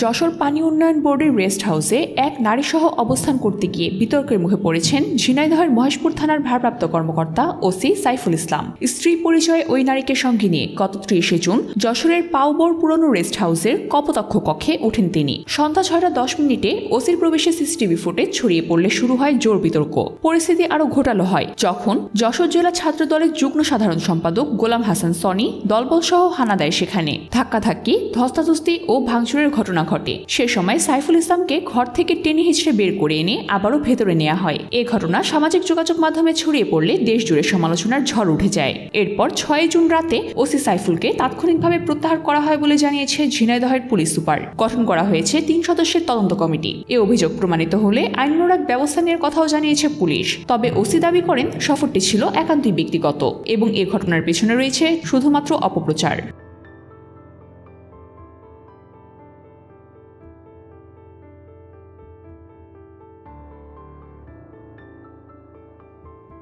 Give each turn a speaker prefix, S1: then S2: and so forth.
S1: যশোর পানি উন্নয়ন বোর্ডের রেস্ট হাউসে এক নারীসহ অবস্থান করতে গিয়ে বিতর্কের মুখে পড়েছেন ঝিনাইদহের মহেশপুর থানার ভারপ্রাপ্ত কর্মকর্তা ওসি সাইফুল ইসলাম। স্ত্রী পরিচয়ে ওই নারীকে সঙ্গে নিয়ে গত ত্রিশে জুন যশোরের পাউবর পুরনো রেস্ট হাউসের কপতক্ষ কক্ষে ওঠেন তিনি। সন্ধ্যা ছয়টা দশ মিনিটে ওসির প্রবেশে সিসিটিভি ফুটেজ ছড়িয়ে পড়লে শুরু হয় জোর বিতর্ক। পরিস্থিতি আরও ঘোটালো হয়। যখন যশোর জেলা ছাত্র দলের যুগ্ম সাধারণ সম্পাদক গোলাম হাসান সনি, দলবল সহ হানা দেয় সেখানে। ধাক্কাধাক্কি, ধস্তাধস্তি ও ভাঙচুরের ঘটনা ঘটে। সে সময় সাইফুল ইসলামকে ঘর থেকে টেনে হিচড়ে বের করে এনে আবারও ভেতরে নেওয়া হয়। এ ঘটনা সামাজিক যোগাযোগ মাধ্যমে ছড়িয়ে পড়লে দেশ জুড়ে সমালোচনার ঝড় উঠে যায়। এরপর ছয় জুন রাতে ওসি সাইফুলকে তাৎক্ষণিকভাবে প্রত্যাহার করা হয় বলে জানিয়েছে ঝিনাইদহের পুলিশ সুপার। গঠন করা হয়েছে তিন সদস্যের তদন্ত কমিটি। এ অভিযোগ প্রমাণিত হলে আইনানুরাগ ব্যবস্থা নেওয়ার কথাও জানিয়েছে পুলিশ। তবে ওসি দাবি করেন, সফরটি ছিল একান্তই ব্যক্তিগত এবং এ ঘটনার পেছনে রয়েছে শুধুমাত্র অপপ্রচার।